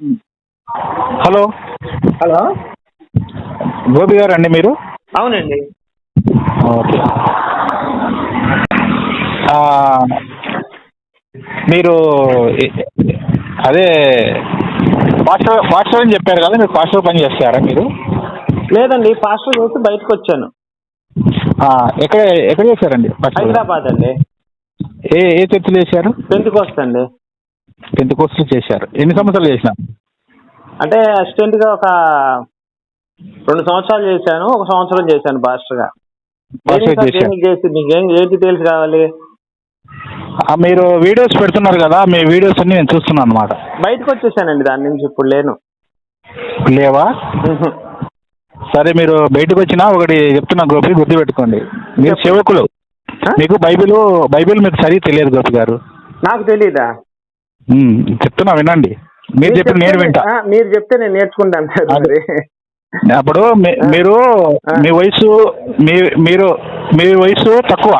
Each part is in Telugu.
hello. Hello. Gopi garu అండి మీరు? అవునండి. ఓకే. మీరు అదే పాస్టర్ పాస్టర్ అని చెప్పారు కదా మీరు పాస్టర్ పని చేస్తారా మీరు? లేదండి పాస్టర్ చేసి బయటకు వచ్చాను. ఎక్కడ ఎక్కడ చేశారండి హైదరాబాద్ అండి. ఏ ఏ చర్చిలో చేశారు? పెంతుకోస్ట్ అండి టెన్త్ కోర్సులు చేశారు. ఎన్ని సంవత్సరాలు చేసిన? అంటే అసిస్టెంట్గా ఒక రెండు సంవత్సరాలు చేశాను ఒక సంవత్సరం చేశాను పాస్టర్గా. సార్ మీకు ఏం డీటెయిల్స్ కావాలి? ఆ, మీరు వీడియోస్ పెడుతున్నారు కదా మీ వీడియోస్ అన్ని నేను చూస్తున్నాను అనమాట బయటకు వచ్చేసానండి దాని నుంచి ఇప్పుడు లేను. లేవా? సరే మీరు బయటకు వచ్చినా ఒకటి చెప్తున్నా గోపి గుర్తుపెట్టుకోండి. మీరు సేవకులు? మీకు బైబిల్ బైబిల్ మీకు సరిగ్గా తెలియదు గోపి గారు. నాకు ఉమ్, చెప్తున్నా వినండి. మీరు చెప్పిన నేను వింటా. మీరు చెప్తే నేను నేర్చుకుంటాను సార్ అప్పుడు. మీరు. మీ వయసు మీ మీరు మీ వయసు తక్కువ.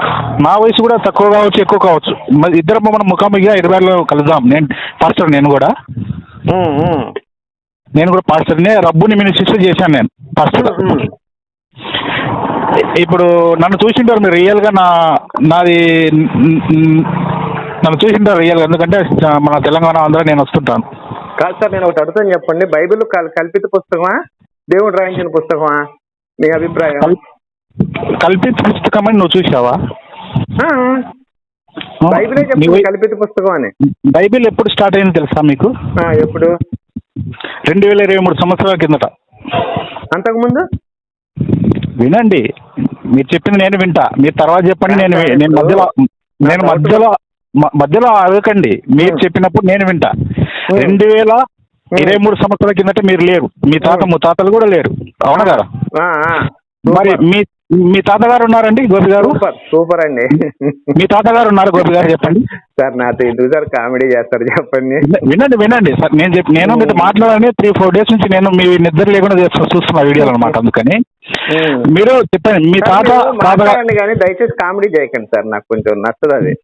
నా వయసు కూడా తక్కువ కావచ్చు ఎక్కువ కావచ్చు. ఇద్దరం మనం ముఖాముఖిగా ఇరవైలో కలుద్దాం. నేను పాస్టర్ నేను కూడా. నేను కూడా పాస్టర్ని రబ్బుని మినిస్టర్ చేశాను నేను. పాస్టర్. ఇప్పుడు నన్ను చూసింటారు మీరు రియల్గా నా నాది నన్ను చూసింటారు రియల్గా ఎందుకంటే మన తెలంగాణ ఆంధ్ర నేను వస్తుంటాను. కాదు సార్ నేను ఒకటి అడుగుతాను చెప్పండి. బైబిల్ కల్- కల్పిత పుస్తకమా? దేవుడు రాయించిన పుస్తకమా? మీ అభిప్రాయం? కల్- కల్పిత పుస్తకం అని నువ్వు చూసావా బైబిలే కల్పిత పుస్తకం అని బైబిల్ ఎప్పుడు స్టార్ట్ అయింది తెలుసా మీకు? ఎప్పుడు? రెండు వేల ఇరవై మూడు సంవత్సరాల కిందట. అంతకుముందు? వినండి. మీరు చెప్పింది నేను వింటా. మీరు తర్వాత చెప్పండి నేను నేను మధ్యలో నేను మధ్యలో మధ్యలో అడగకండి మీరు చెప్పినప్పుడు నేను వింటా. రెండు వేల ఇరవై మూడు సంవత్సరాల కిందట మీరు లేరు. మీ తాత ముత్తాతలు కూడా లేరు. అవునా కదా. మరి మీ మీ తాతగారు ఉన్నారండి గోపి గారు? సూపర్ సూపర్ అండి. మీ తాతగారు ఉన్నారు గోపి గారు చెప్పండి. సార్ నాతో ఎందుకు సార్ కామెడీ చేస్తారు చెప్పండి. విన- వినండి వినండి. సార్ నేను చెప్పి నేను మీతో మాట్లాడాలని త్రీ ఫోర్ డేస్ నుంచి నేను మీ నిద్ర లేకుండా చేస్తూ- చూస్తున్నా వీడియోలు అనమాట అందుకని. మీరు చెప్పండి మీ తాత మాట్లాడండి కానీ దయచేసి కామెడీ చేయకండి సార్ నాకు కొంచెం నచ్చదు అది.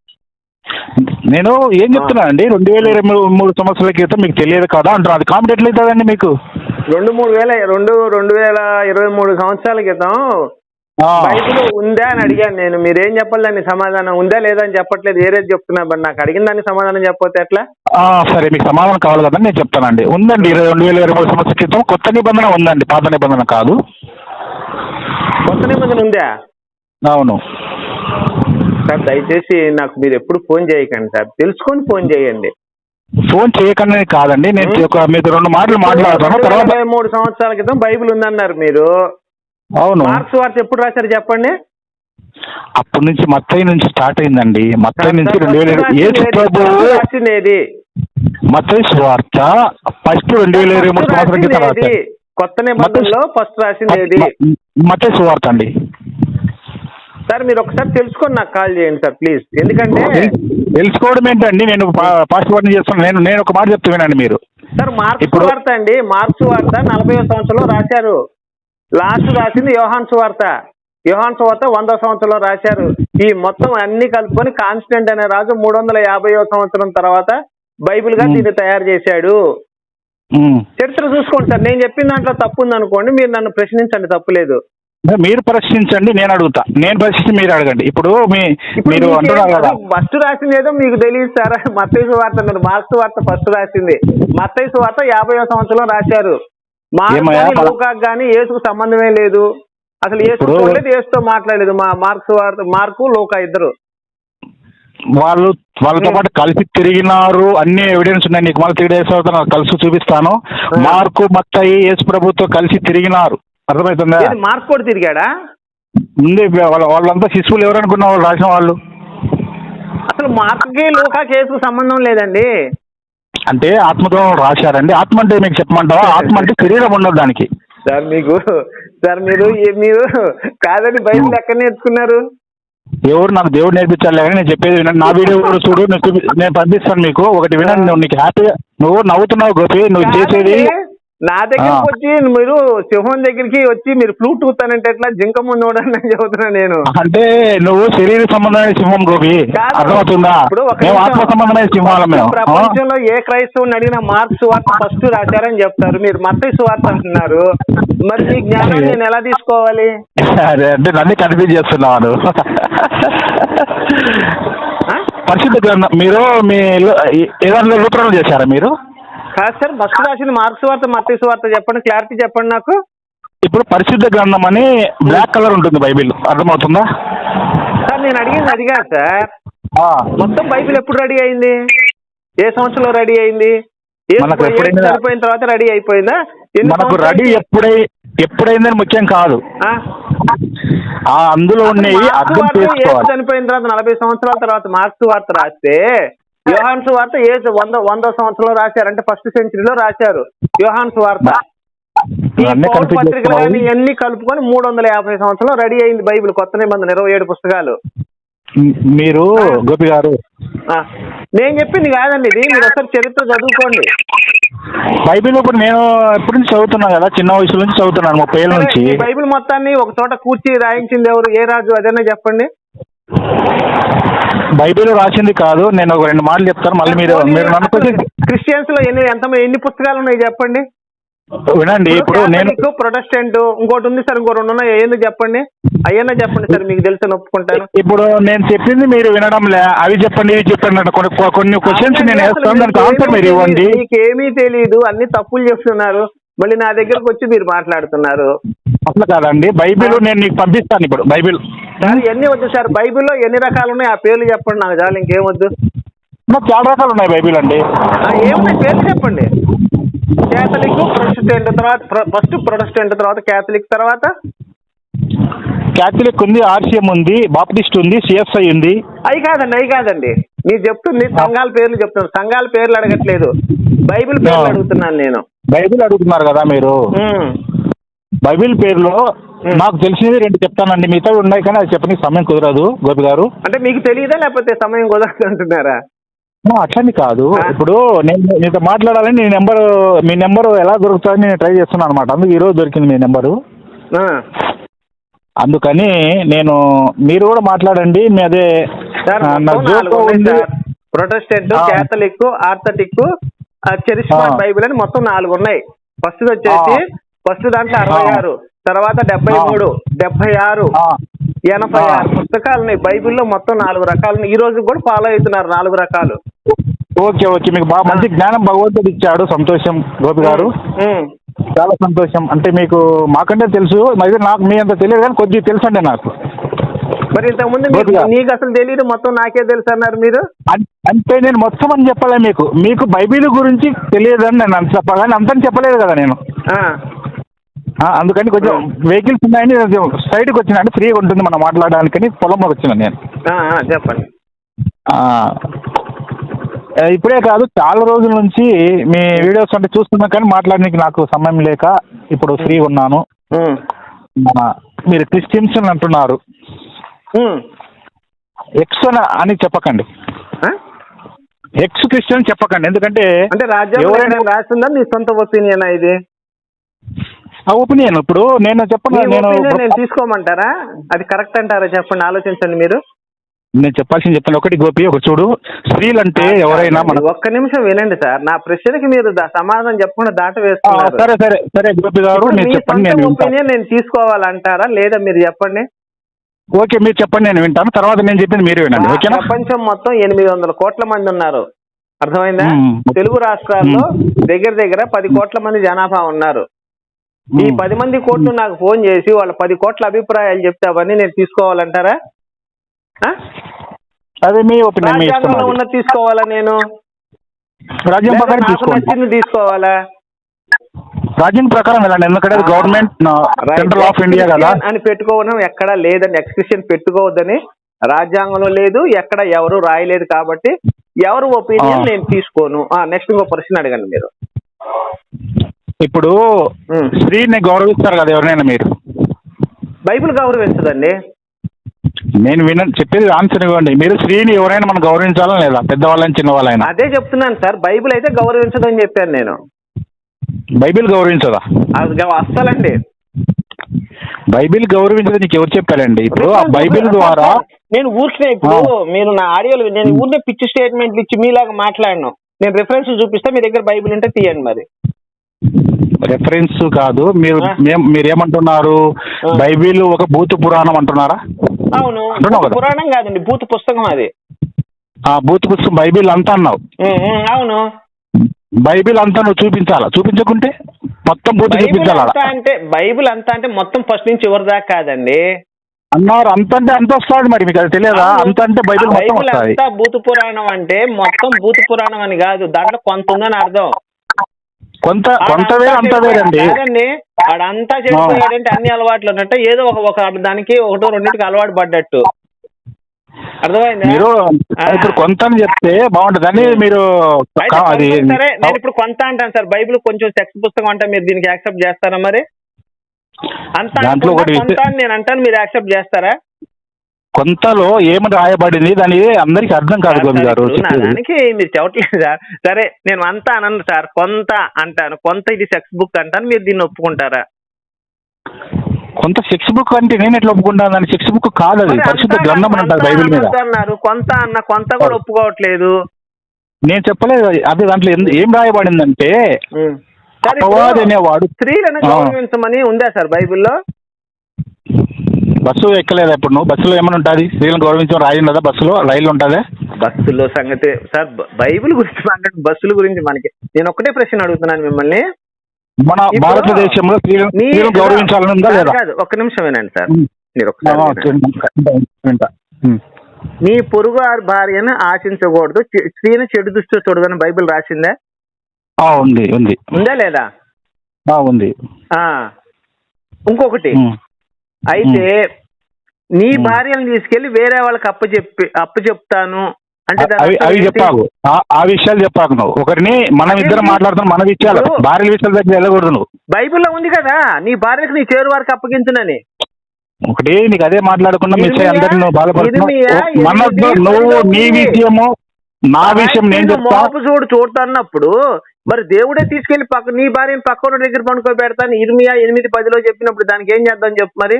నేను ఏం చెప్తున్నా అండి? రెండు వేల ఇరవై మూడు- మూడు సంవత్సరాల క్రితం మీకు తెలియదు కదా అంటున్నా. అది కామెడీ ఎట్లయితుందండి మీకు? రెండు మూడు వేల రెండు రెండు వేల ఇరవై మూడు సంవత్సరాల క్రితం బైబిల్ ఉందా అని అడిగాను నేను. మీరేం చెప్పాలి? దానికి సమాధానం ఉందా లేదా అని చెప్పట్లేదు. ఏరేది చెప్తున్నా మరి నాకు అడిగిన దానికి సమాధానం చెప్పకపోతే ఎట్లా? సరే మీకు సమాధానం కావాలి కదండి నేను చెప్తానండి. ఉందండి రెండు వేల ఇరవై మూడు సంవత్సరాల క్రితం కొత్త నిబంధన ఉందండి. పాత నిబంధన కాదు. కొత్త నిబంధన ఉందా? అవును. సార్ దయచేసి నాకు మీరు ఎప్పుడు ఫోన్ చేయకండి సార్. తెలుసుకొని ఫోన్ చేయండి. ఫోన్ చేయకుండా కాదండి నేను ఒక రెండు మాటలు మాట్లాడతాను తర్వాత మూడు సంవత్సరాల క్రితం బైబిల్ ఉందన్నారు మీరు. అవును. మార్క్స్ వార్త ఎప్పుడు రాశారు చెప్పండి? అప్పటి నుంచి మత్తయి నుంచి స్టార్ట్ అయిందండి. మత్తయి నుంచి రెండు వేల యేసు రాసింది మత్తయి సువార్త ఫస్ట్ రెండు వేల ఇరవై మూడు రాసింది క్రితం. కొత్త నిబంధనలో ఫస్ట్ రాసింది మత్తయి సువార్త అండి. సార్ మీరు ఒకసారి తెలుసుకొని నాకు కాల్ చేయండి సార్ ప్లీజ్. ఎందుకంటే తెల్- తెలుసుకోవడం ఏంటండి? నేను పాస్పోర్ట్ చేస్తాను నేను నేను ఒక మాట చెప్తా వినండి మీరు. సార్ మార్క్స్ వార్త అండి. మార్క్స్ వార్త నలభై సంవత్సరంలో రాశారు. లాస్ట్ రాసింది యోహాన్ వార్త. యోహాన్ వార్త వంద సంవత్సరంలో రాశారు. ఈ మొత్తం అన్ని కలుపుకొని కాన్స్టెంట్ అనే రాజు మూడు వందల యాభై సంవత్సరం తర్వాత బైబిల్గా. దీన్ని తయారు చేశాడు. చరిత్ర చూసుకోండి సార్. నేను చెప్పిన దాంట్లో తప్పు ఉంది అనుకోండి మీరు నన్ను ప్రశ్నించండి తప్పులేదు మీరు ప్రశ్నించండి నేను అడుగుతా. నేను ప్రశ్నించి మీరు అడగండి. ఇప్పుడు మీ మీరు మీకేం- అంటున్నారు కదా. ఫస్ట్ రాసింది ఏదో మీకు తెలియదు సార్. మత్తైసు వార్త అన్నారు మార్క్స్ వార్త ఫస్ట్ రాసింది. మత్తైసు వార్త యాభై సంవత్సరంలో రాశారు. మార్క్స్ కానీ యేసుకు సంబంధమే లేదు. అసలు చూడలేదు యేసుతో మాట్లాడలేదు మా మార్క్స్ వార్త మార్కు లూకా ఇద్దరు. వాళ్ళు వాళ్ళతో పాటు కలిసి తిరిగినారు. అన్ని ఎవిడెన్స్ ఉన్నాయి. నీకు మళ్ళీ త్రీ డేస్ కలిసి చూపిస్తాను. మార్కు మత్తయి యేసు ప్రభుతో కలిసి తిరిగినారు. అర్థమవుతుందా? ఏది మార్క్ కూడా తిరిగాడా? ఉంది వాళ్ళ వాళ్ళంతా శిశువులు ఎవరనుకున్న వాళ్ళు రాసిన వాళ్ళు. అసలు మార్క్కి లూకాకి యేసుకు సంబంధం లేదండి. అంటే ఆత్మతో రాశారండి. ఆత్మ అంటే మీకు చెప్పమంటావా? ఆత్మ అంటే శరీరం ఉండదు దానికి. సార్ మీకు సార్ మీరు మీరు కాదని బైబిల్ ఎక్కడ నేర్చుకున్నారు? ఎవరు నాకు దేవుడు నేర్పించాలి కానీ నేను చెప్పేది వినండి. నా వీడియో కూడా చూడు నేను పంపిస్తాను మీకు. ఒకటి వినండి నువ్వు నీకు హ్యాపీగా నువ్వు నవ్వుతున్నావు గోపి నువ్వు చేసేది నా దగ్గరికి. వచ్చి మీరు సింహం దగ్గరికి వచ్చి మీరు బ్లూటూత్ అని అంటే ఎట్లా? జింక ముందు అని చెబుతున్నా నేను. అంటే నువ్వు శరీర సంబంధమైన సింహం గోపి కాదు. అర్థమవుతుందా? ఇప్పుడు. ఆత్మ సంబంధమైన సింహాలం? ప్రపంచంలో ఏ క్రైస్తవుని అడిగినా మార్క్స్ సువార్త ఫస్ట్ రాశారని చెప్తారు. మీరు మత్తయి సువార్త అంటున్నారు. మరి మీ జ్ఞానాన్ని నేను ఎలా తీసుకోవాలి? అదే అంటే నన్ను కన్ఫ్యూజ్ చేస్తున్నాను? పరిశుద్ధ గ్రంథం మీరు మీ ఏదైనా లూట్రన్ చేశారా మీరు? కాదు సార్ ఫస్ట్ రాసింది మార్క్స్ వార్త మత్తయి సువార్త చెప్పండి క్లారిటీ చెప్పండి నాకు. ఇప్పుడు పరిశుద్ధ గ్రంథం అని బ్లాక్ కలర్ ఉంటుంది బైబిల్. అర్థమవుతుందా? సార్ నేను అడిగింది అది కాదు సార్ మొత్తం బైబిల్ ఎప్పుడు రెడీ అయింది? ఏ సంవత్సరంలో రెడీ అయింది? ఏ మనకు ఏ ఎప్పుడైనా- చనిపోయిన తర్వాత రెడీ అయిపోయిందా? ఎన్ని మనకు సంవత్సరాలు- రెడీ ఎప్పుడై ఎప్పుడైందని ముఖ్యం కాదు. ఆ? ఆ అందులో ఉన్నాయి మార్క్స్ అర్థం వార్త చేసుకోవాలి. చనిపోయిన తర్వాత నలభై సంవత్సరాల తర్వాత మార్క్స్ వార్త రాస్తే యోహాన్స్ వార్త ఏసు వంద వంద సంవత్సరంలో రాశారు అంటే ఫస్ట్ సెంచరీలో రాశారు. యోహాన్స్ వార్త. ఈ అన్నీ పౌర పత్రికలు కానీ. ఇవన్నీ కలుపుకొని మూడు వందల యాభై సంవత్సరంలో రెడీ అయింది బైబిల్ కొత్త నిబంధన ఇరవై ఏడు పుస్తకాలు. మీరు గోపి గారు. నేను చెప్పింది కాదండి ఇది. మీరు ఒకసారి చరిత్ర చదువుకోండి. బైబిల్ ఇప్పుడు నేను ఎప్పటి నుంచి చదువుతున్నా కదా చిన్న వయసు నుంచి చదువుతున్నాను ముప్పై ఏళ్ళ నుంచి. బైబిల్ మొత్తాన్ని ఒక చోట కూర్చి రాయించింది ఎవరు? ఏ రాజు? అదేనా చెప్పండి. బైబిల్ రాసింది కాదు నేను ఒక రెండు మాటలు చెప్తాను మళ్ళీ మీరు మీరు క్రిస్టియన్స్లో ఎన్ని ఎంత ఎన్ని పుస్తకాలు ఉన్నాయి చెప్పండి? వినండి ఇప్పుడు నేను ప్రొటెస్టెంట్ ఇంకోటి ఉంది సార్ ఇంకో రెండు ఉన్నాయి ఏందో చెప్పండి. అయ్యన్నా చెప్పండి సార్ మీకు తెలిసి ఒప్పుకుంటాను ఇప్పుడు నేను చెప్పింది మీరు వినడంలే అవి చెప్పండి ఇవి చెప్పండి కొన్ని కొన్ని క్వశ్చన్స్ నేను వేస్తాను దానికి ఆన్సర్ మీరు ఇవ్వండి. మీకేమీ తెలియదు అన్ని తప్పులు చెప్తున్నారు. మళ్ళీ నా దగ్గరకు వచ్చి మీరు మాట్లాడుతున్నారు. అట్లా కాదండి. బైబిల్ నేను నీకు పంపిస్తాను ఇప్పుడు. బైబిల్. సార్ ఎన్ని వద్దు సార్? బైబిల్లో ఎన్ని రకాలు ఉన్నాయి? ఆ పేర్లు చెప్పండి నాకు చాలు ఇంకేం వద్దు. నాకు చాలా రకాలు ఉన్నాయి బైబిల్ అండి. ఆ, ఏమున్నాయి? పేర్లు చెప్పండి. క్యాథలిక్ ప్రొటెస్టెంట్ తర్వాత ఫస్ట్ ప్రొటెస్టెంట్ తర్వాత క్యాథలిక్ తర్వాత? క్యాథలిక్ ఉంది ఆర్సీఎం ఉంది బాప్టిస్ట్ ఉంది సిఎస్ఐ ఉంది. అవి కాదండి అవి కాదండి. మీరు చెప్తుంది సంఘాల పేర్లు చెప్తున్నాను సంఘాల పేర్లు అడగట్లేదు. బైబిల్ పేర్లు. అడుగుతున్నాను నేను. బైబిల్ అడుగుతున్నారు కదా మీరు. బైబిల్ పేరులో. నాకు తెలిసినవి రెండు చెప్తానండి. మిగతా ఉన్నాయి కానీ అది చెప్పడానికి సమయం కుదరదు గోపి గారు. అంటే మీకు తెలియదా లేకపోతే సమయం కుదరదు అంటున్నారా? అట్లని కాదు. ఇప్పుడు నేను మీతో మాట్లాడాలని నీ నెంబర్ మీ నెంబర్ ఎలా దొరుకుతుందని నేను ట్రై చేస్తున్నాను అనమాట. అందుకు ఈరోజు దొరికింది మీ నెంబరు. అందుకని నేను మీరు కూడా మాట్లాడండి మీ అదే ప్రొటెస్టెంట్. క్యాథలిక్ ఆర్థటిక్ ఆ. బైబిల్ అని మొత్తం నాలుగు ఉన్నాయి ఫస్ట్ వచ్చేసి ఫస్ట్ దాంట్లో అరవై. ఆరు తర్వాత డెబ్బై. మూడు డెబ్బై ఆరు ఎనభై. ఆరు పుస్తకాలు ఉన్నాయి బైబిల్లో మొత్తం నాలుగు రకాలు. ఈ రోజు కూడా ఫాలో అవుతున్నారు నాలుగు రకాలు ఓకే ఓకే మీకు బాగా మంచి జ్ఞానం భగవంతుడు ఇచ్చాడు సంతోషం గోపి గారు. చాలా సంతోషం. అంటే మీకు మాకంటే తెలుసు మరి నాకు మీ అంత తెలియదు కానీ కొద్దిగా తెలుసు అండి నాకు. మరి ఇంతకు ముందు మీకు. నీకు అసలు తెలియదు మొత్తం నాకే తెలుసు అన్నారు మీరు? అన్- అంటే నేను మొత్తం అని చెప్పలే మీకు. మీకు బైబిల్ గురించి తెలియదని నేను అంత చెప్పగానే అంతని చెప్పలేదు కదా నేను. అందుకని కొంచెం వెహికల్స్ ఉన్నాయని సైడ్కి వచ్చిన అంటే ఫ్రీగా ఉంటుంది మనం మాట్లాడడానికని పొలంలోకి వచ్చిన నేను. చెప్పండి. ఇప్పుడే కాదు చాలా రోజుల నుంచి మీ వీడియోస్ అంటే చూస్తున్నా కానీ మాట్లాడడానికి నాకు సమయం లేక ఇప్పుడు ఫ్రీగా ఉన్నాను. మీరు క్రిస్టియన్స్ అని అంటున్నారు. ఎక్స్ అని చెప్పకండి? ఎక్స్ క్రిస్టియన్ చెప్పకండి. ఎందుకంటే అంటే రాజ్యాంగం ఎవరైనా ఎక్కడైనా రాసిందా? మీ సొంత ఒపీనియన్ ఇది? ఆ ఒపీనియన్ ఇప్పుడు నేను చెప్పను నేను తీసుకోమంటారా? అది కరెక్ట్ అంటారా? చెప్పండి ఆలోచించండి మీరు. నేను చెప్పాల్సింది చెప్తాను ఒకటి గోపి ఒక చూడు. స్త్రీలు అంటే ఎవరైనా మన ఒక్క నిమిషం వినండి సార్. నా ప్రశ్నకి మీరు దా- సమాధానం చెప్పకుండా దాట వేస్తున్నారు. సరే సరే సరే గోపి గారు నేను మీ చెప్పండి నేను సొంత వింటాను ఒపీనియన్ నేను తీసుకోవాలంటారా? లేదా మీరు చెప్పండి. ఓకే మీరు చెప్పండి నేను వింటాను. తర్వాత నేను చెప్పింది మీరు వినండి ఆ ఓకేనా? ప్రపంచం మొత్తం ఎనిమిది వందల కోట్ల మంది ఉన్నారు. అర్థమైందా? మ్మ్. తెలుగు రాష్ట్రాల్లో దగ్గర దగ్గర పది కోట్ల మంది జనాభా ఉన్నారు. ఈ. పది మంది కోట్లు నాకు ఫోన్ చేసి వాళ్ళ పది కోట్ల అభిప్రాయాలు చెప్తే అవన్నీ నేను తీసుకోవాలంటారా? అదే మీ ఒపీనియన్ మీ ఇష్టం రాజ్యాంగంలో అది. ఉన్నది తీసుకోవాలా నేను? రాజ్యం లేదా ప్రకారం నాకు తీసుకోండి. నచ్చింది తీసుకోవాలా? రాజ్యం ప్రకారం వెళ్ళండి. ఎందుకంటే గవర్నమెంట్ సెంట్రల్ ఆఫ్ ఇండియా కదా. Ex-Christian అని పెట్టుకోవడం ఎక్కడ లేదని ఎక్స్క్రిప్షన్ పెట్టుకోవద్దని రాజ్యాంగంలో లేదు ఎక్కడ ఎవరు రాయలేదు కాబట్టి ఎవరు ఒపీనియన్ ఆ. నేను తీసుకోను. నెక్స్ట్ ఇంకో ప్రశ్న అడగండి మీరు. ఇప్పుడు ఉమ్. స్త్రీని గౌరవిస్తారు కదా ఎవరినైనా మీరు? బైబిల్ గౌరవించదండి. నేను విన చెప్పేది ఆన్సర్ ఇవ్వండి. మీరు స్త్రీని ఎవరైనా మనం గౌరవించాలా లేదా? పెద్దవాళ్ళని చిన్నవాళ్ళైనా? అదే చెప్తున్నాను సార్. బైబిల్ అయితే గౌరవించదని చెప్పాను నేను. బైబిల్ గౌరవించదా? అది గ- అస్సలండి. బైబిల్ గౌరవించదు నీకు ఎవరు చెప్పారండి? ఇప్పుడు ఆ బైబిల్ ద్వారా నేను ఊరికే ఇప్పుడు మీరు నా ఆడియోలు నేను ఊరికే పిచ్చి స్టేట్మెంట్లు ఇచ్చి మీలాగా మాట్లాడను. నేను రిఫరెన్స్ చూపిస్తే మీ దగ్గర బైబిల్ ఉంటే తీయండి మరి. రెఫరెన్స్ కాదు. మీరు ఆ. మేం- మీరు ఏమంటున్నారు ఆ. బైబిల్ ఒక భూత పురాణం అంటున్నారా? అవును. పురాణం కాదండి. భూత పుస్తకం అది. ఆ భూత పుస్తకం బైబిల్ అంతా అన్నావు. అవును. బైబిల్ అంతా నువ్వు చూపించాలా? చూపించకుంటే మొత్తం భూత బైబిల్ చూపించాలా అంటే బైబిల్ అంతా అంటే మొత్తం ఫస్ట్ నుంచి చివరి దాకా కాదండి. అన్నారు. అంత అంటే అంత వస్తుంది మరి? మీకు అది తెలియదా. అంత అంటే బైబిల్ వస్తుంది. అంతా భూత పురాణం అంటే మొత్తం భూత పురాణం అని కాదు. దాంట్లో కొంత ఉందని అర్థం. కొంత కొంత వేరే అంత వేరండి. కాదండి వాడంతా చెడిపోయాడంటే అన్ని అలవాట్లు ఉన్నట్టు ఏదో ఒక ఒక దానికి ఒకటో రెండింటికి అలవాటు పడ్డట్టు. అర్థమైందా? మీరు. ఇప్పుడు కొంత అని చెప్తే బాగుంటుంది. అని మీరు అది సరే నేను ఇప్పుడు కొంత అంటాను సార్. బైబిల్ కొంచెం సెక్స్ పుస్తకం అంటే మీరు దీనికి యాక్సెప్ట్ చేస్తారా మరి? అంత దాంట్లో ఒకటి నేను అంటాను మీరు యాక్సెప్ట్ చేస్తారా? కొంతలో ఏమని రాయబడింది దాని అందరికి అర్థం కాదు గోపి గారు దానికి మీరు చెప్పట్లేదు సార్. సరే నేను అంతా అనను సార్. కొంత అంటాను. కొంత ఇది సెక్స్ బుక్ అంటాను. మీరు దీన్ని ఒప్పుకుంటారా? కొంత సెక్స్ బుక్ అంటే నేను ఎట్లా ఒప్పుకుంటాను? దాని సెక్స్ బుక్ కాదు అది. పరిశుద్ధ గ్రంథం అంటారు బైబిల్ మీద. అన్నారు. కొంత అన్న కొంత కూడా ఒప్పుకోవట్లేదు. నేను చెప్పలేదు. అది దాంట్లో ఏం రాయబడిందంటే అపవాది అనేవాడు స్త్రీలను. గౌరవించమని ఉందా సార్ బైబిల్లో? బస్సు ఎక్కలేదా ఇప్పుడు నువ్వు? బస్సులో ఏమైనా ఉంటుంది? స్త్రీలను గౌరవించడం రాయి ఉండదా బస్సులో? రైలు ఉంటుందా? బస్సులో సంగతి సార్ బైబిల్ గురించి మాట్లాడి బస్సుల గురించి మనకి నేను ఒకటే ప్రశ్న అడుగుతున్నాను మిమ్మల్ని. మన భారతదేశంలో స్త్రీలను గౌరవించాలని ఉందా లేదా? కాదు ఒక్క నిమిషం వినండి సార్. మీరు ఒకసారి. నీ పొరుగు భార్యను ఆశించకూడదు. స్త్రీని చెడు దృష్టితో చూడదని బైబిల్ రాసిందా? ఉంది ఉంది. ఉందా లేదా? ఉంది. ఆ. ఇంకొకటి. అయితే నీ. భార్యను తీసుకెళ్ళి వేరే వాళ్ళకి అప్పు చెప్పి అప్పు చెప్తాను. అంటే అవి? చెప్పాకు ఆ- విషయాలు చెప్పాకు నువ్వు. ఒకరిని మనం? ఇద్దరం మాట్లాడుతున్నాం మన విషయాలు. భార్య విషయాల దగ్గర వెళ్ళకూడదు నువ్వు. బైబిల్లో ఉంది కదా నీ భార్యకు నీ చేరు వారికి అప్పగించునని. ఒకటి నీకు అదే మాట్లాడకుండా మిస్ అయ్యి అందరిని నువ్వు బాధపడుతున్నావు. మన నువ్వు నీ. విషయము నా విషయం నేను చెప్తా. చూడు చూడుతున్నప్పుడు మరి దేవుడే తీసుకెళ్ళి పక్క నీ భార్యను పక్కన దగ్గర పండుకో పెడతాను ఇర్మియా ఎనిమిది పదిలో చెప్పినప్పుడు దానికి ఏం చేద్దాం చెప్పు మరి?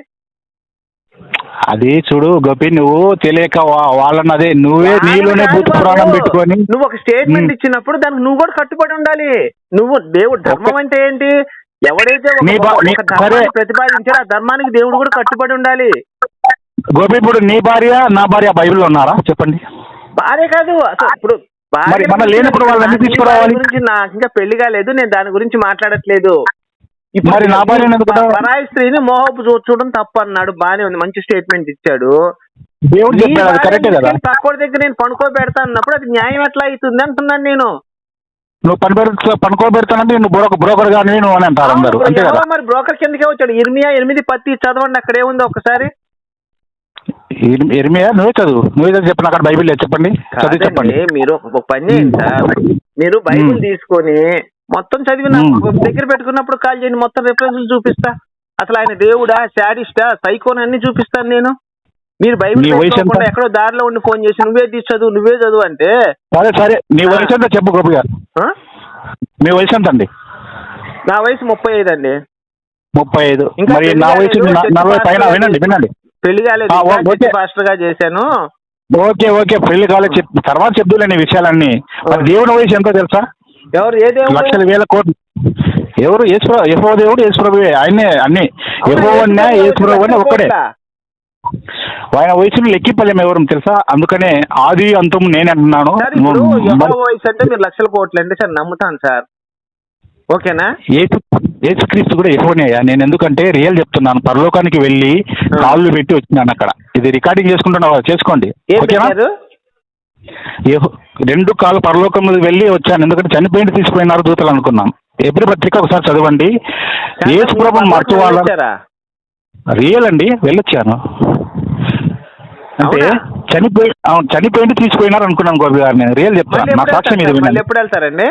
అది చూడు గోపి నువ్వు తెలియక వాళ్ళని అదే నువ్వే నీలోనే బాబు. పురాణం పెట్టుకొని. నువ్వు ఒక స్టేట్మెంట్. ఇచ్చినప్పుడు దానికి నువ్వు కూడా కట్టుబడి ఉండాలి. నువ్వు దేవుడు ధర్మం అంటే ఏంటి? ఎవడైతే. ప్రతిపాదించారో ఆ ధర్మానికి దేవుడు కూడా కట్టుబడి ఉండాలి. గోపి ఇప్పుడు నీ భార్య నా భార్య బైబిల్లో ఉన్నారా? చెప్పండి. భార్య కాదు. అసలు ఇప్పుడు భార్య లేనప్పుడు వాళ్ళని తీసుకురావాలి? గురించి నాకు ఇంకా పెళ్ళి కాలేదు. నేను దాని గురించి మాట్లాడట్లేదు. మరి నా ప- పరాయి స్త్రీని మోహపు చూడడం తప్పు అన్నాడు బానే ఉంది. మంచి స్టేట్మెంట్ ఇచ్చాడు. దేవుడు చెప్పాడు కరెక్టే కదా? తీసుకెళ్ళి పక్కోడి దగ్గర నేను పనుకోబెడతా అన్నప్పుడు అది న్యాయం ఎట్లా అవుతుంది అంటున్నాను నేను. నువ్వు పని పెడతా పనుకోబెడతానంటే నువ్వు బ్రోకర్ బ్రోకర్ గాని నువ్వు అని అంటారు అందరూ. అంతే కదా? మరి బ్రోకర్ కిందకే వచ్చాడు. ఇర్మియా ఎనిమిది పత్తి చదవండి అక్కడ ఏముంది ఒకసారి? ఇర్- ఇర్మియా నువ్వే చదువు. నువ్వే చదువు చెప్పండి అక్కడ బైబిల్ చెప్పండి. చదివి చెప్పండి. మీరు ఒక పని చేయండి సార్. మీరు బైబిల్. తీసుకొని మొత్తం చదివి నా మ్మ్. దగ్గర పెట్టుకున్నప్పుడు కాల్ చేయండి మొత్తం రెఫరెన్స్లు చూపిస్తా. అసలు ఆయన దేవుడా శాడిస్టా సైకోన్ అన్ని చూపిస్తాను నేను. మీరు బైబిల్ ఎక్కడో దారిలో ఉండి ఫోన్ చేసి నువ్వే తీసి చదువు నువ్వే చదువు అంటే సరే సరే. నీ వయసు ఎంత చెప్పు గోపి గారు? మీ వయసు ఎంత అండి? నా వయసు ముప్పై ఐదు అండి. ముప్పై ఐదు. మరి పెళ్ళి నా వయసు నలభై పైన వినండి వినండి. పెళ్ళి కాలేదు. పాస్టర్గా చేశాను. Okay okay. పెళ్ళి కాలేదు తర్వాత చెప్దులే నీ విషయాలన్నీ. మరి దేవుని వయసు ఎంతో తెలుసా? ఎవరు? ఏ దేవుడు? లక్షల వేల కోట్లు. ఎవరు? యేసు యహో దేవుడు యేసుప్రభువే ఆయనే అన్ని. యహో అన్నా ఒక్కడే. ఆయన వయసును లెక్కింపలేము ఎవరు తెలుసా? అందుకనే ఆది అంతం నేనే అంటున్నాను. సార్ ఇప్పుడు వయసు అంటే మీరు లక్షల కోట్లు అంటే సార్ నమ్ముతాను సార్. ఓకేనా? యేసు యేసుక్రీస్తు కూడా యహోనే అయ్యా నేను ఎందుకంటే రియల్ చెప్తున్నాను. పరలోకానికి వెళ్ళి కాళ్ళు పెట్టి వచ్చినాను అక్కడ. ఇది రికార్డింగ్ చేసుకుంటున్నావా? చేసుకోండి. ఏం ఓకేనా? పెట్టారు? రెండు కాళ్ళు పరలోకం మీద వెళ్ళి వచ్చాను. ఎందుకంటే చనిపోయింది తీసుకుపోయినారు దూతలు అనుకున్నాం. ఎబ్రి పత్రిక ఒకసారి చదవండి. యేసు ప్రభు మరచు వాళ్ళ? రియల్ అండి వెళ్ళొచ్చాను. అంటే? చనిపోయి చనిపోయింది తీసుకుపోయినారు అనుకున్నాను గోపి గారు నేను రియల్ చెప్తాను నా ఎప్పుడు సాక్ష్యం ఇది సార్? ఎప్పుడు వెళ్తారండి?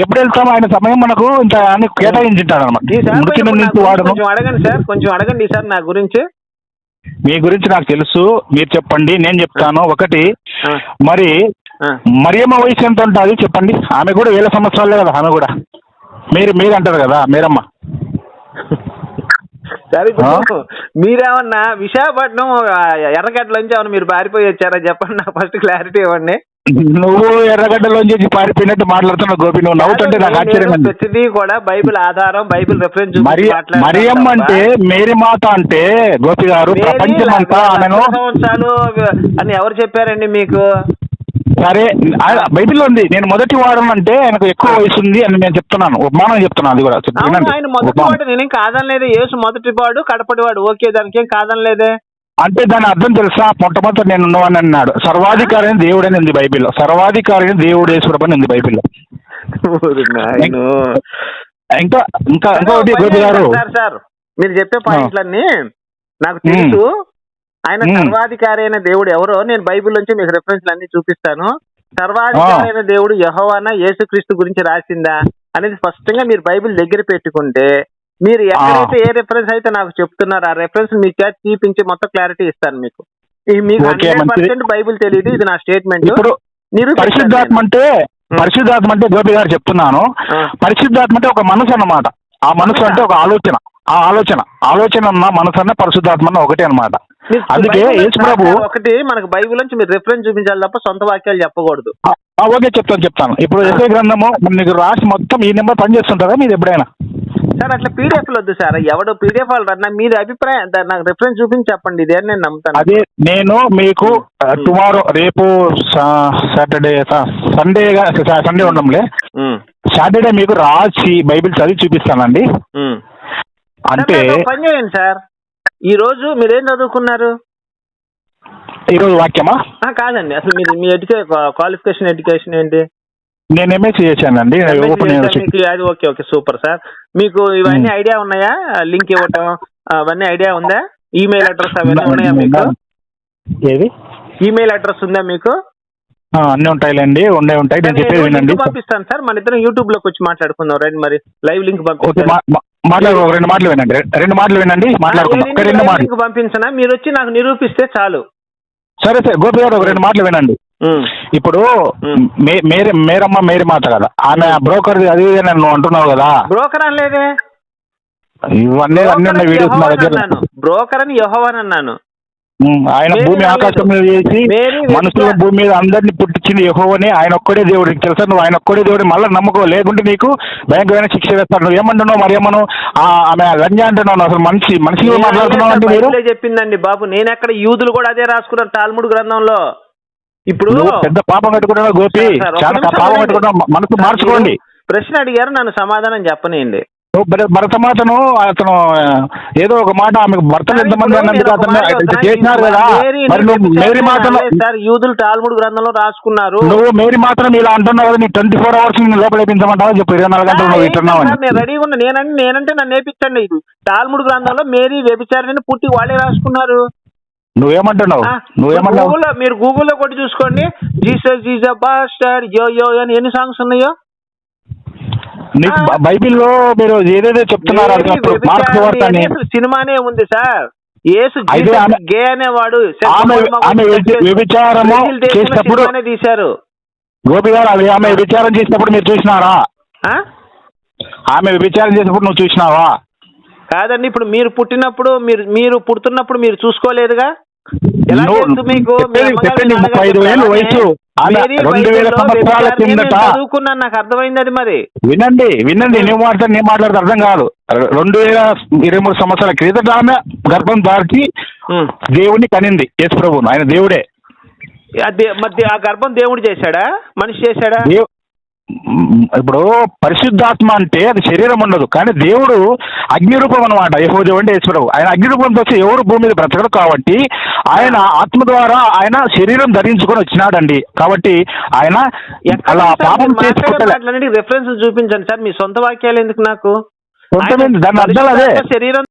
ఎప్పుడు వెళ్తాం ఆయన సమయం మనకు ఇంత కేటాయించుంటాడు అనమాట అడగండి సార్. కొంచెం అడగండి ఈసారి నా గురించి. మీ గురించి నాకు తెలుసు మీరు చెప్పండి నేను చెప్తాను. ఒకటి మరి. మరియమ్మ వయసు ఎంత ఉంటుంది? చెప్పండి. ఆమె కూడా వేల సంవత్సరాలే కదా ఆమె కూడా. మీరు మీరు అంటారు కదా మీరమ్మ. సరే? మీరేమన్నా విశాఖపట్నం ఆ, ఎర్రగడ్డ నుంచి ఏమన్నా మీరు పారిపోయి వచ్చారా? చెప్పండి నాకు ఫస్ట్ క్లారిటీ ఇవ్వండి. నువ్వు ఎర్రగడ్డలోంచి పారిపోయినట్టు మాట్లాడుతున్నావు గోపి నువ్వు నవ్వుతుంటే నాకు ఆశ్చర్యం ప్రతిదీ కూడా బైబిల్ ఆధారం బైబిల్ రెఫరెన్స్ మరి మరియమ్మ అంటే మేరీ మాత అంటే గోపి గారు ప్రపంచమంతా ఆమెను సంవత్సరాలు అని ఎవరు చెప్పారండి మీకు? సరే బైబిల్లో ఉంది. నేను మొదటి వాడను అంటే ఆయనకు ఎక్కువ వయసు ఉంది అని నేను చెప్తున్నాను. ఉపమానం చెప్తున్నాను అది కూడా. ఆయన మొదటి. వాడు నేనేం కాదనలేదు. యేసు మొదటి వాడు కడపటి వాడు. ఓకే దానికి ఏం కాదనలేదే? అంటే దాని అర్థం తెలుసా? మొట్టమొదటి నేను ఉన్నవాడిని అన్నాడు. సర్వాధికారి అని దేవుడు అని ఉంది బైబిల్లో. సర్వాధికారి అని దేవుడు అని ఉంది బైబిల్లో. ఇంకా ఇంకా ఇంకొకటి పని గోపి గారు. సార్ సార్ మీరు చెప్పే పాయింట్లన్నీ నాకు తెలుసు. ఆయన. సర్వాధికారి అయిన దేవుడు ఎవరో? నేను బైబిల్ నుంచి మీకు రెఫరెన్స్లు అన్ని చూపిస్తాను. సర్వాధికారి అయిన దేవుడు యహోవాన? యేసుక్రీస్తు గురించి రాసిందా? అనేది స్పష్టంగా మీరు బైబిల్ దగ్గర పెట్టుకుంటే మీరు ఎక్కడైతే ఏ రెఫరెన్స్ అయితే నాకు చెప్తున్నారో ఆ రెఫరెన్స్ మీ చేత చూపించి మొత్తం క్లారిటీ ఇస్తాను మీకు. మీకు హండ్రెడ్. పర్సెంట్ బైబిల్ తెలియదు ఇది నా స్టేట్మెంట్ ఇప్పుడు పరిశుద్ధాత్మ అంటే పరిశుద్ధాత్మ అంటే గోపి గారు చెప్తున్నాను. ఆ. పరిశుద్ధాత్మ అంటే ఒక మనసు అన్నమాట. ఆ మనసు అంటే ఒక ఆలోచన. ఆ ఆలోచన. ఆలోచన ఉన్న మనసు అన్న పరిశుద్ధాత్మ అన్న ఒకటే అన్నమాట. మీరు అందుకే యేసు ప్రభు ఒకటి మనకు బైబిల్ నుంచి మీరు రెఫరెన్స్ చూపించాలి తప్ప సొంత వాక్యాలు చెప్పకూడదు. ఓకే చెప్తాను చెప్తాను. ఇప్పుడు ఎస్ఐ గ్రంథము మీకు రాసి మొత్తం ఈ నెంబర్ పనిచేస్తుంటారా మీరు ఎప్పుడైనా? సార్ అట్లా పీడిఎఫ్ వద్దు సార్. ఎవడు పీడిఎఫ్ వాళ్ళు మీది అభిప్రాయం నాకు రెఫరెన్స్ చూపించి చెప్పండి. ఇదే నేను నమ్ముతాను. అదే నేను మీకు టుమారో రేపు సాటర్డే సండే సండే ఉండంలే. సాటర్డే మీకు రాసి బైబిల్ చదివి చూపిస్తానండి. అంటే పని చేయండి సార్. ఈ రోజు మీరేం చదువుకున్నారు? ఈరోజు వాక్యమా? ఆ, కాదండి. అసలు మీరు మీ ఎడ్యుకే క్వాలిఫికేషన్ ఎడ్యుకేషన్ ఏంటి? నేను ఎంఎస్సీ చేశానండి. అది ఓకే ఓకే సూపర్ సార్. మీకు ఇవన్నీ. ఐడియా ఉన్నాయా? లింక్ ఇవ్వటం అవన్నీ ఐడియా ఉందా? ఈమెయిల్ అడ్రస్ అవన్నీ ఉన్నాయా మీకు? ఏది ఈమెయిల్ అడ్రస్ ఉందా మీకు? అన్నీ ఉంటాయిలేండి. ఉండే ఉంటాయి. నేను చెప్పేది వినండి. పంపిస్తాను సార్. మన ఇద్దరం యూట్యూబ్లోకి వచ్చి మాట్లాడుకుందాం. రండి మరి. లైవ్ లింక్ మాట్లాడు రెండు మాటలు వినండి. రెండు మాటలు వినండి. మాట్లాడుకుందాం. రెండు మాటలు. పంపించనా? మీరు వచ్చి నాకు నిరూపిస్తే చాలు. సరే సరే. గోపి గారు ఒక రెండు మాటలు వినండి. ఇప్పుడు మేరే మేరమ్మ మేరీ మాత కదా. ఆమె బ్రోకర్ అది నువ్వు అంటున్నావు కదా. బ్రోకర్ అనలేదే. ఇవన్నీ అన్ని ఉన్నాయి వీడియోస్ నా దగ్గర. బ్రోకర్ అని యహోవన్ అన్నాను. ఆయన భూమి. ఆకాశం మీద చేసి మనుషుల భూమి మీద అందరిని పుట్టించింది యెహోవాని ఆయన ఒక్కడే దేవుడు. తెలుసా? నువ్వు ఆయన ఒక్కడే దేవుడు. మళ్ళీ నమ్మకం లేకుంటే నీకు భయంకరమైన శిక్ష వేస్తాడు నువ్వు ఏమంటున్నావు మరి ఏమను ఆమె లంజ అంటున్నావు. అసలు మనిషి మనిషిగా నేను మాట్లాడుతున్నావు అంటే చెప్పిందండి బాబు. నేను ఎక్కడ యూదులు కూడా అదే రాసుకున్నారు తాల్ముడు గ్రంథంలో. ఇప్పుడు పెద్ద పాపం కట్టుకున్నావు గోపి. చాలా పాపం వినండి. కట్టుకున్నావు మనసు మార్చుకోండి. మీరు ప్రశ్న అడిగారు నన్ను సమాధానం చెప్పనియండి. భరతమాతను అతను ఏదో ఒక మాట ఆమెకు భర్తలు సార్, ఎంతమంది అన్నందుకు అతను. చేసినారు కదా. మరి నువ్వు మేరీ మాతను సార్ యూదులు తాల్ముడు గ్రంథంలో రాసుకున్నారు. నువ్వు మేరీ మాత్రం ఇలా అంటున్నావు కదా నీ ట్వంటీ ఫోర్ అవర్స్ నేను లోపల వేపించమంటావా? చెప్పు ఇరవై నాలుగు గంటలు నువ్వు ఇట్టున్నావు నేను రెడీగా ఉన్నా నేనంటే నేనంటే నన్ను నేర్పించండి ఇది తాల్ముడు గ్రంథంలో మేరీ వ్యభిచారిని పుట్టి వాళ్ళే రాసుకున్నారు. నువ్వేమంటున్నావు? ఆ, నువ్వేమన్నావు గూగుల్లో మీరు గూగుల్లో కొట్టి చూసుకోండి. జీసస్ జీస బాస్టర్ యో యో అని ఎన్ని సాంగ్స్ ఉన్నాయో? నీకు బైబిల్లో మీరు ఏదేదో చెప్తున్నారు సినిమానే ఉంది సార్. ఆమె- గే అనేవాడు. వ్యభిచారము చేసినప్పుడు తీశారు. గోపి గారు అవి ఆమె విచారం చేసినప్పుడు మీరు చూసినారా? ఆమె విచారం చేసినప్పుడు నువ్వు చూసినావా? కాదండి ఇప్పుడు మీరు పుట్టినప్పుడు మీరు మీరు పుడుతున్నప్పుడు మీరు చూసుకోలేదుగా? మీకు ముప్పై ఐదు? ఏళ్ళు వయసు. రెండు వేల సంవత్సరాల కిందట. చదువుకున్నాను నాకు అర్థమైంది అది మరి వినండి వినండి నేను మాట్లాడి నేను మాట్లాడితే అర్థం కాదు రెండు వేల ఇరవై మూడు సంవత్సరాల క్రితట ఆమె గర్భం దాల్చి ఉమ్. దేవుణ్ణి కనింది యేసు ప్రభువును ఆయన దేవుడే మరి ఆ గర్భం దేవుడు చేశాడా మనిషి చేశాడా ఇప్పుడు పరిశుద్ధాత్మ అంటే అది శరీరం ఉండదు కానీ దేవుడు అగ్ని రూపం అనమాట యహోదేవు అంటే యేసుప్రభు ఆయన అగ్ని రూపంతో వచ్చి ఎవరు భూమి మీద బ్రతకడు కాబట్టి ఆయన ఆత్మ ద్వారా ఆయన శరీరం ధరించుకొని వచ్చినాడండి. కాబట్టి ఆయన అలా? పాపం రెఫరెన్స్ చూపించండి సార్. మీ సొంత వాక్యాలు ఎందుకు నాకు? దాని అర్థాలు అదే. శరీరం